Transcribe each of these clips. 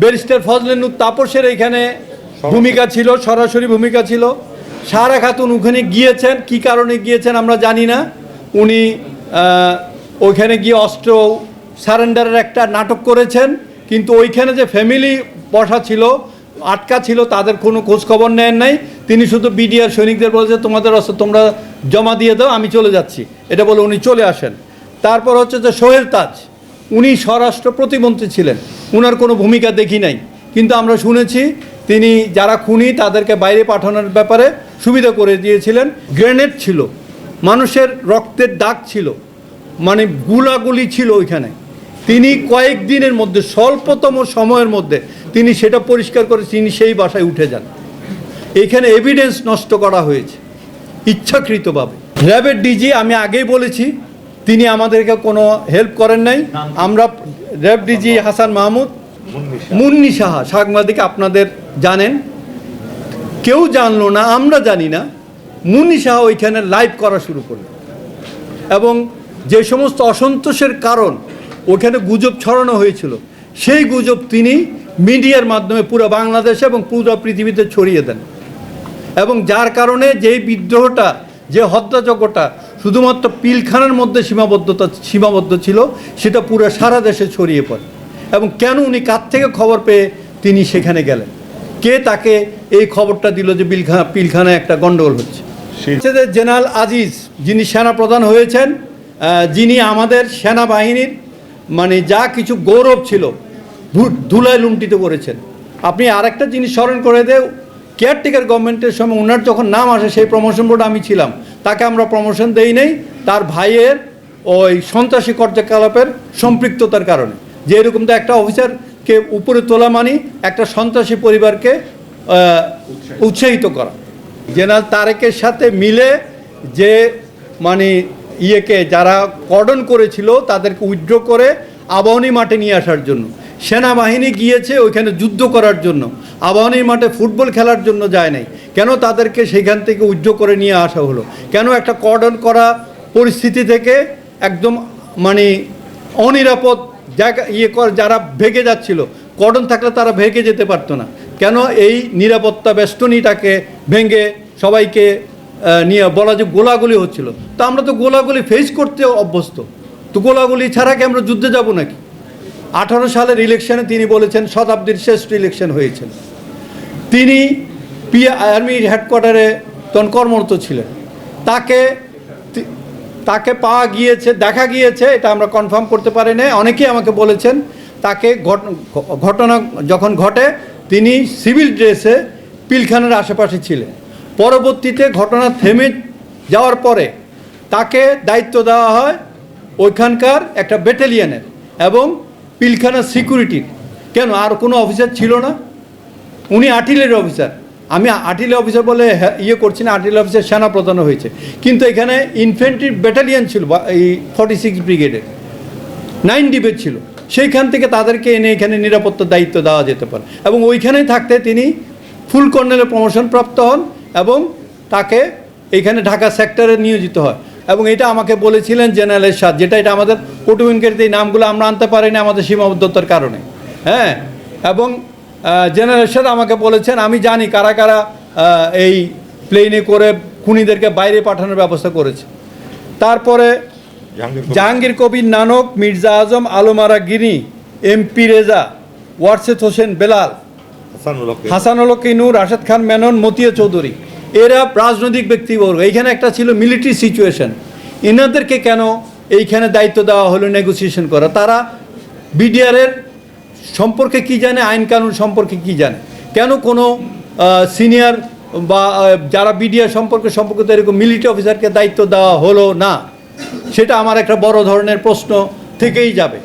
Barrister Fazle Noor তাপসের এখানে ভূমিকা ছিল, সরাসরি ভূমিকা ছিল। সারা খাতুন ওখানে গিয়েছেন, কি কারণে গিয়েছেন আমরা জানি না। উনি ওইখানে গিয়ে অস্ত্র সারেন্ডারের একটা নাটক করেছেন, কিন্তু ওইখানে যে ফ্যামিলি বসা ছিল, আটকা ছিল, তাদের কোনো খোঁজখবর নেন নাই। তিনি শুধু বিডিআর সৈনিকদের বলেছে, তোমাদের অস্ত্র তোমরা জমা দিয়ে দাও, আমি চলে যাচ্ছি। এটা বলে উনি চলে আসেন। তারপর হচ্ছে যে সোহেল তাজ উনি স্বরাষ্ট্র প্রতিমন্ত্রী ছিলেন। উনার কোনো ভূমিকা দেখি নাই। কিন্তু আমরা শুনেছি তিনি যারা খুনি তাদেরকে বাইরে পাঠানোর ব্যাপারে সুবিধা করে দিয়েছিলেন। গ্রেনেড ছিল। মানুষের রক্তের দাগ ছিল। মানে গুলাগুলি ছিল ওইখানে। তিনি কয়েকদিনের মধ্যে, স্বল্পতম সময়ের মধ্যে তিনি সেটা পরিষ্কার করে তিনি সেই বাসায় উঠে যান। এখানে এভিডেন্স নষ্ট করা হয়েছে। ইচ্ছাকৃতভাবে। র্যাবের ডিজি আমি আগেই বলেছি তিনি আমাদেরকে কোনো হেল্প করেন নাই। আমরা র্যাব ডিজি হাসান মাহমুদ মুন্নি সাহা। সাংবাদিক আপনাদের জানেন। কেউ জানলো না আমরা জানি না। মুন্নি সাহা ওইখানে লাইভ করা শুরু করল। এবং যে সমস্ত অসন্তোষের কারণ ওখানে গুজব ছড়ানো হয়েছিল সেই গুজব তিনি মিডিয়ার মাধ্যমে পুরো বাংলাদেশে এবং পুরো পৃথিবীতে ছড়িয়ে দেন। এবং যার কারণে যেই বিদ্রোহটা যে হত্যাযজ্ঞটা শুধুমাত্র পিলখানার মধ্যে সীমাবদ্ধতা সীমাবদ্ধ ছিল সেটা পুরো সারা দেশে ছড়িয়ে পড়ে। এবং কেন উনি কার থেকে খবর পেয়ে তিনি সেখানে গেলেন? কে তাকে এই খবরটা দিল যে পিলখানা পিলখানায় একটা গণ্ডগোল হচ্ছে? যে জেনারেল আজিজ যিনি সেনা প্রধান হয়েছেন যিনি আমাদের সেনাবাহিনীর মানে যা কিছু গৌরব ছিল ধুলায় লুণ্ঠিত করেছেন। আপনি আরেকটা জিনিস স্মরণ করে দেও কেয়ারটেকার গভর্নমেন্টের সময় ওনার যখন নাম আসে সেই প্রমোশন বোর্ডে আমি ছিলাম। তাকে আমরা প্রমোশন দেই নেই, তার ভাইয়ের ওই সন্ত্রাসী কার্যকলাপের সম্পৃক্ততার কারণে। যে এরকম তো একটা অফিসারকে উপরে তোলা মানি একটা সন্ত্রাসী পরিবারকে উৎসাহিত করা। জেনারেল তারেকের সাথে মিলে যে মানে ইয়েকে যারা কর্ডন করেছিল, তাদেরকে উইথড্র করে আবাহনী মাঠে নিয়ে আসার জন্য। সেনাবাহিনী গিয়েছে ওইখানে যুদ্ধ করার জন্য। আবাহনী মাঠে ফুটবল খেলার জন্য যায় নাই। কেন তাদেরকে সেখান থেকে উইথড্র করে নিয়ে আসা হলো? কেন একটা কর্ডন করা পরিস্থিতি থেকে একদম মানে অনিরাপদ জায়গা ইয়ে কর যারা ভেগে যাচ্ছিল, কর্ডন থাকলে তারা ভেগে যেতে পারতো না। কেন এই নিরাপত্তা বেষ্টনীটাকে ভেঙে সবাইকে নিয়ে বলা যে গোলাগুলি হচ্ছিল? তো আমরা তো গোলাগুলি ফেস করতে অভ্যস্ত। তো গোলাগুলি ছাড়া কি আমরা যুদ্ধে যাব নাকি? আঠারো সালের ইলেকশনে তিনি বলেছেন, শতাব্দীর শ্রেষ্ঠ ইলেকশন হয়েছিল তিনি পি আর্মি হেডকোয়ার্টারে তখন কর্মরত ছিলেন। তাকে তাকে পাওয়া গিয়েছে, দেখা গিয়েছে, এটা আমরা কনফার্ম করতে পারি না অনেকেই আমাকে বলেছেন, তাকে ঘট- ঘটনা যখন ঘটে, তিনি সিভিল ড্রেসে পিলখানার আশেপাশে ছিলেন। পরবর্তীতে ঘটনা থেমে যাওয়ার পরে তাকে দায়িত্ব দেওয়া হয় ওইখানকার একটা ব্যাটালিয়নের এবং পিলখানা সিকিউরিটির কেন? আর কোনো অফিসার ছিল না? উনি আর্টিলারি অফিসার। আমি আর্টিলারি অফিসার বলে ইয়ে করছি না আর্টিলারি অফিসার সেনা প্রধান হয়েছে। কিন্তু এখানে ইনফেন্ট্রি ব্যাটালিয়ান ছিল এই ফর্টি সিক্স ব্রিগেডের নাইন ডিবেট ছিল। সেইখান থেকে তাদেরকে এনে এখানে নিরাপত্তার দায়িত্ব দেওয়া যেতে পারে। এবং ওইখানেই থাকতে তিনি ফুল কর্নেলে প্রমোশন প্রাপ্ত হন এবং তাকে এইখানে ঢাকা সেক্টরে নিয়োজিত হয়। এবং এটা আমাকে বলেছিলেন জেনারেল এরশাদ যেটা এটা আমাদের কুটুমিনকারীতে এই নামগুলো আমরা আনতে পারিনি আমাদের সীমাবদ্ধতার কারণে। হ্যাঁ? এবং জেনারেল এরশাদ আমাকে বলেছেন আমি জানি কারা কারা এই প্লেনে করে খুনিদেরকে বাইরে পাঠানোর ব্যবস্থা করেছে। তারপরে জাহাঙ্গীর কবির। নানক মির্জা আজম আলমারা গিনি এমপি রেজা ওয়ারসেদ হোসেন বেলাল হাসানুল হক হাসানুল কিনুর রাশেদ খান মেনন মতিয়া চৌধুরী। এরা রাজনৈতিক ব্যক্তিবর্গ। এইখানে একটা ছিল মিলিটারি সিচুয়েশন এনাদেরকে কেন এইখানে দায়িত্ব দেওয়া হলো নেগোসিয়েশন করা? তারা বিডিআরের সম্পর্কে কি জানে? আইন কানুন সম্পর্কে কি জানে? কেন কোনো সিনিয়র বা যারা বিডিআর সম্পর্কে সম্পর্কিত এরকম মিলিটারি অফিসারকে দায়িত্ব দেওয়া হলো না? সেটা আমার একটা বড় ধরনের প্রশ্ন থেকেই যাবে।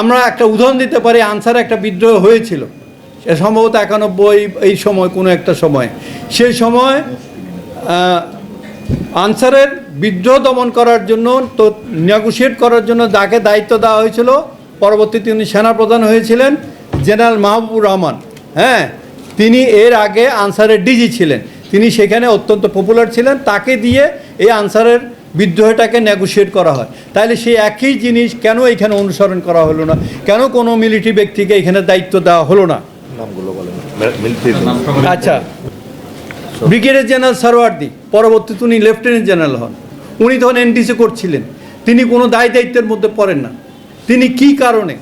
আমরা একটা উদাহরণ দিতে পারি, আনসার একটা বিদ্রোহ হয়েছিল। সম্ভবত একানব্বই এই সময়, কোনো একটা সময়। সেই সময় আনসারের বিদ্রোহ দমন করার জন্য তো নেগোসিয়েট করার জন্য যাকে দায়িত্ব দেওয়া হয়েছিল পরবর্তীতে উনি সেনাপ্রধান হয়েছিলেন জেনারেল মাহবুবুর রহমান। হ্যাঁ তিনি এর আগে আনসারের ডিজি ছিলেন। তিনি সেখানে অত্যন্ত পপুলার ছিলেন। তাকে দিয়ে এই আনসারের বিদ্রোহটাকে নেগোসিয়েট করা হয়। তাহলে সেই একই জিনিস কেন এখানে অনুসরণ করা হলো না? কেন কোনো মিলিটারি ব্যক্তিকে এখানে দায়িত্ব দেওয়া হলো না? নামগুলো বলেন। আচ্ছা। ব্রিগেডিয়ার জেনারেল সারওয়ার্দি পরবর্তীতে উনি লেফটেন্যান্ট জেনারেল হন। উনি তখন এনডিসি করছিলেন। তিনি কোনো দায় দায়িত্বের মধ্যে পড়েন না। তিনি কি কারণে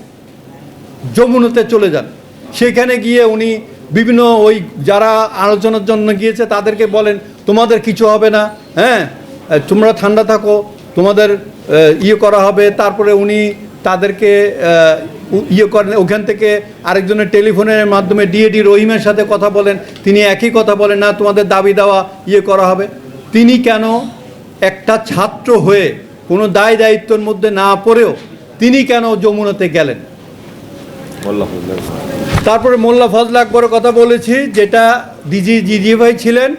যমুনাতে চলে যান? সেখানে গিয়ে উনি বিভিন্ন ওই যারা আলোচনার জন্য গিয়েছে, তাদেরকে বলেন, তোমাদের কিছু হবে না হ্যাঁ? তোমরা ঠান্ডা থাকো, তোমাদের ইয়ে করা হবে। তারপরে উনি তাদেরকে ইয়ে করেন, ওখান থেকে আরেকজনের টেলিফোনের মাধ্যমে ডিএডি রহিমের সাথে কথা বলেন, তিনি একই কথা বলেন, না, তোমাদের দাবি দেওয়া ইয়ে করা হবে। তিনি কেন একটা ছাত্র হয়ে কোনো দায় দায়িত্বের মধ্যে না পড়েও তিনি কেন যমুনাতে গেলেন? তারপরে মোল্লা ফজল আকবরের কথা বলেছি, যেটা ডিজি জিজি ভাই ছিলেন।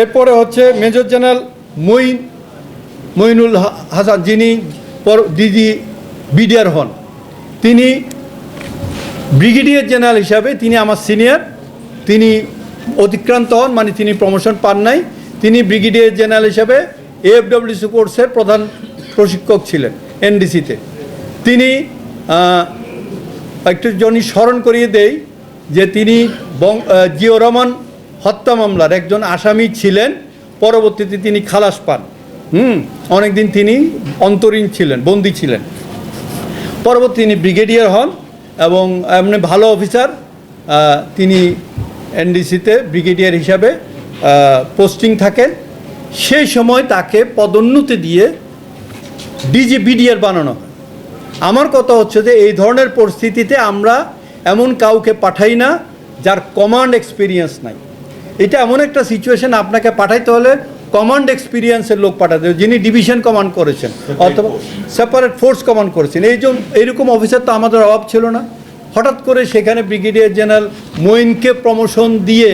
এরপরে হচ্ছে মেজর জেনারেল মঈন মঈনুল হাসান, যিনি পর ডিজি বিডিআর হন। তিনি ব্রিগেডিয়ার জেনারেল হিসাবে তিনি আমার সিনিয়র, তিনি অতিক্রান্ত হন মানে তিনি প্রমোশন পান নাই। তিনি ব্রিগেডিয়ার জেনারেল হিসাবে এফডব্লিউসি কোর্সের প্রধান প্রশিক্ষক ছিলেন, এনডিসিতে। তিনি একটু জনি স্মরণ করিয়ে দেই যে তিনি বং- জিও রহমান হত্যা মামলার একজন আসামি ছিলেন, পরবর্তীতে তিনি খালাস পান। হুম, অনেকদিন তিনি অন্তরীণ ছিলেন, বন্দী ছিলেন। পরবর্তী তিনি ব্রিগেডিয়ার হন এবং এমনি ভালো অফিসার তিনি এনডিসিতে ব্রিগেডিয়ার হিসাবে পোস্টিং থাকেন। সেই সময় তাকে পদোন্নতি দিয়ে ডিজি বিডিআর বানানো হয়। আমার কথা হচ্ছে যে এই ধরনের পরিস্থিতিতে আমরা এমন কাউকে পাঠাই না যার কমান্ড এক্সপিরিয়েন্স নাই। এটা এমন একটা সিচুয়েশন আপনাকে পাঠাইতে হলে কমান্ড এক্সপিরিয়েন্সের লোক পাঠাতে হবে যিনি ডিভিশন কমান্ড করেছেন অথবা সেপারেট ফোর্স কমান্ড করেছেন। এই যে এইরকম অফিসার তো আমাদের অভাব ছিল না। হঠাৎ করে সেখানে ব্রিগেডিয়ার জেনারেল মঈনকে প্রমোশন দিয়ে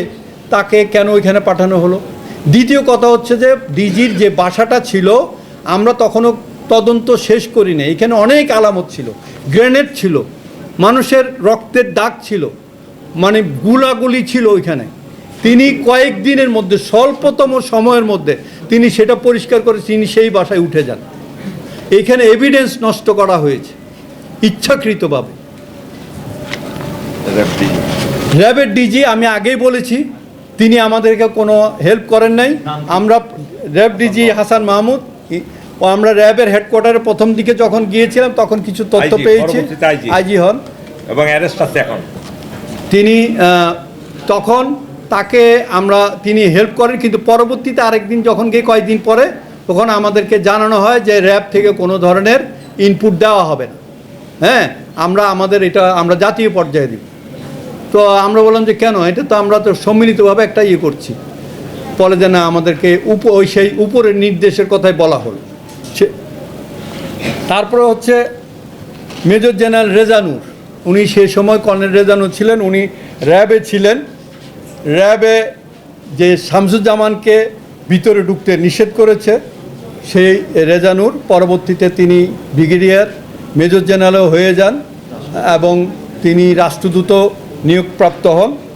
তাকে কেন ওইখানে পাঠানো হলো? দ্বিতীয় কথা হচ্ছে যে ডিজির যে বাসাটা ছিল আমরা তখনও তদন্ত শেষ করি না এখানে অনেক আলামত ছিল গ্রেনেড ছিল মানুষের রক্তের দাগ ছিল মানে গুলাগুলি ছিল ওইখানে। তিনি কয়েকদিনের মধ্যে স্বল্পতম সময়ের মধ্যে তিনি সেটা পরিষ্কার করে তিনি সেই বাসায় উঠে যান। এখানে এভিডেন্স নষ্ট করা হয়েছে ইচ্ছাকৃতভাবে। র্যাবের ডিজি আমি আগেই বলেছি তিনি আমাদেরকে কোনো হেল্প করেন নাই। আমরা র্যাব ডিজি হাসান মাহমুদ ও আমরা র্যাবের হেডকোয়ার্টারে প্রথম দিকে যখন গিয়েছিলাম তখন কিছু তথ্য পেয়েছি। আইজি হন। এবং অ্যারেস্ট আছে এখন। তিনি তখন তাকে আমরা তিনি হেল্প করেন, কিন্তু পরবর্তীতে আরেকদিন যখন গিয়ে কয়েকদিন পরে তখন আমাদেরকে জানানো হয় যে র্যাব থেকে কোনো ধরনের ইনপুট দেওয়া হবে না। হ্যাঁ আমরা আমাদের এটা আমরা জাতীয় পর্যায়ে দিব। তো আমরা বললাম যে কেন? এটা তো আমরা তো সম্মিলিতভাবে একটা ইয়ে করছি। পরে যে না, আমাদেরকে উপ, ওই সেই উপরের নির্দেশের কথাই বলা হলো। সে তারপরে হচ্ছে মেজর জেনারেল রেজানুর, উনি সেই সময় কর্নেল রেজানুর ছিলেন, উনি র্যাবে ছিলেন। র্যাবে যে শামসুজ্জামানকে ভিতরে ঢুকতে নিষেধ করেছে, সেই রেজানুর, পরবর্তীতে তিনি ব্রিগেডিয়ার, মেজর জেনারেলও হয়ে যান এবং তিনি রাষ্ট্রদূত নিয়োগপ্রাপ্ত হন।